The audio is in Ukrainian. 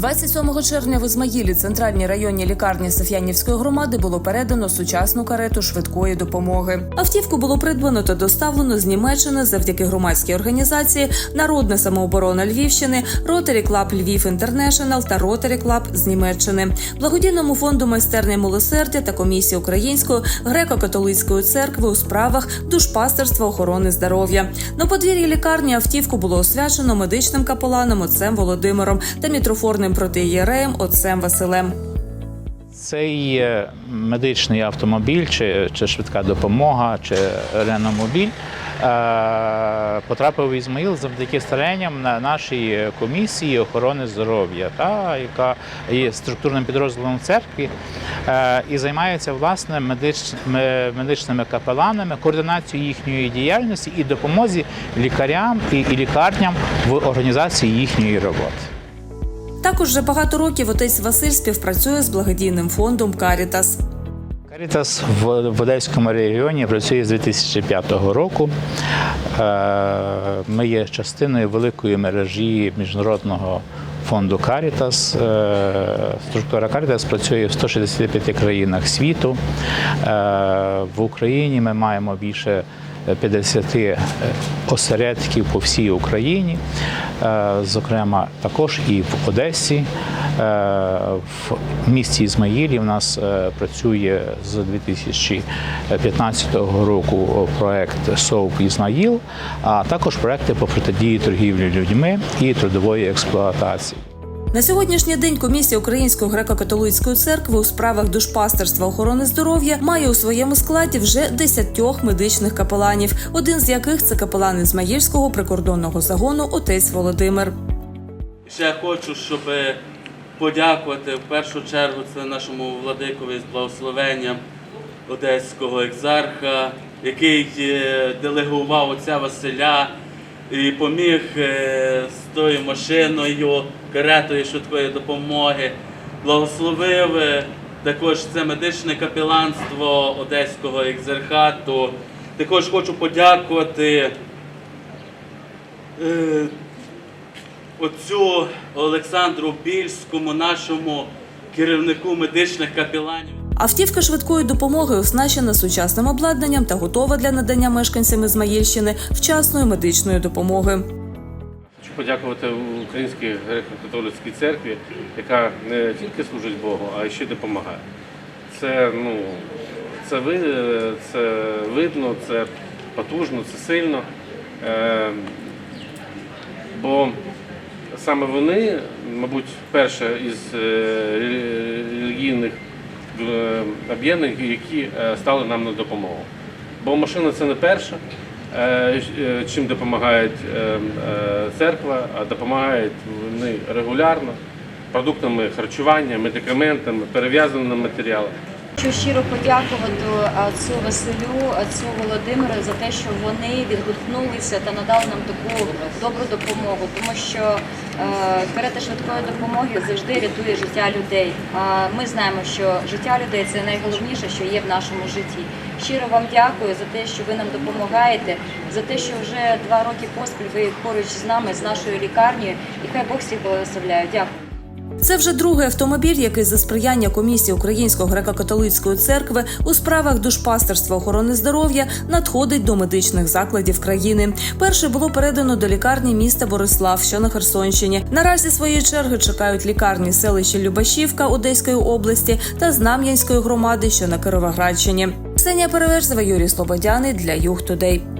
27 червня в Ізмаїлі центральній районній лікарні Соф'янівської громади було передано сучасну карету швидкої допомоги. Автівку було придбано та доставлено з Німеччини завдяки громадській організації Народна самооборона Львівщини, Ротарі Клаб Львів Інтернешнл та Ротарі Клаб з Німеччини, благодійному фонду майстерня милосердя та комісії Української греко-католицької церкви у справах душпастерства охорони здоров'я. На подвір'ї лікарні автівку було освячено медичним капеланом отцем Володимиром та мітрофорним протиєреєм отцем Василем. Цей медичний автомобіль, чи, чи швидка допомога, чи реномобіль е, потрапив в Ізмаїл завдяки старанням на нашій комісії охорони здоров'я, та, яка є структурним підрозділом церкви е, і займається власне медич, медичними капеланами, координацією їхньої діяльності і допомозі лікарям і, і лікарням в організації їхньої роботи. Також вже багато років отець Василь співпрацює з благодійним фондом Карітас. Карітас в Одеському регіоні працює з 2005 року. Е, Ми є частиною великої мережі міжнародного фонду Карітас. Е, Структура Карітас працює в 165 країнах світу. Е, В Україні ми маємо більше 50 осередків по всій Україні, Е, зокрема також і в Одесі. Е, В місті Ізмаїлі в нас е, працює з 2015 року проект СОУП Ізмаїл, а також проекти по протидії торгівлі людьми і трудової експлуатації. На сьогоднішній день комісія Української греко-католицької церкви у справах душпастерства охорони здоров'я має у своєму складі вже десятьох медичних капеланів, один з яких це капелан Ізмаїльського прикордонного загону отець Володимир. Ще хочу, щоб подякувати в першу чергу це нашому владикові з благословенням одеського екзарха, який е, делегував отця Василя і поміг е, з тою машиною, каретою швидкої допомоги. Благословив е, також це медичне капеланство Одеського екзархату. Також хочу подякувати. е, отцю Олександру Більському, нашому керівнику медичних капеланів. Автівка швидкої допомоги оснащена сучасним обладнанням та готова для надання мешканцям Ізмаїльщини вчасної медичної допомоги. Хочу подякувати Українській греко-католицькій церкві, яка не тільки служить Богу, а й ще допомагає. Це, ну, це, ви, це видно, це потужно, це сильно. Е, бо саме вони, мабуть, перше із е, релігійних об'єднань, які е, стали нам на допомогу. Бо машина це не перша, е, е, чим допомагає е, е, церква, а допомагають вони регулярно продуктами харчування, медикаментами, перев'язаними матеріалами. Хочу щиро подякувати отцю Василю, отцю Володимиру за те, що вони відгукнулися та надали нам таку добру допомогу, тому що е, карета швидкої допомоги завжди рятує життя людей. А ми знаємо, що життя людей це найголовніше, що є в нашому житті. Щиро вам дякую за те, що ви нам допомагаєте, за те, що вже два роки поспіль ви поруч з нами, з нашою лікарнею, і хай Бог всіх благословляє. Дякую. Це вже другий автомобіль, який за сприяння комісії Української греко-католицької церкви у справах душпастерства охорони здоров'я надходить до медичних закладів країни. Перше було передано до лікарні міста Борислав, що на Херсонщині. Наразі своєї черги чекають лікарні селища Любашівка Одеської області та Знам'янської громади, що на Кировоградщині. Ксенія Переверзева, Юрій Слободяний для Юг Тудей.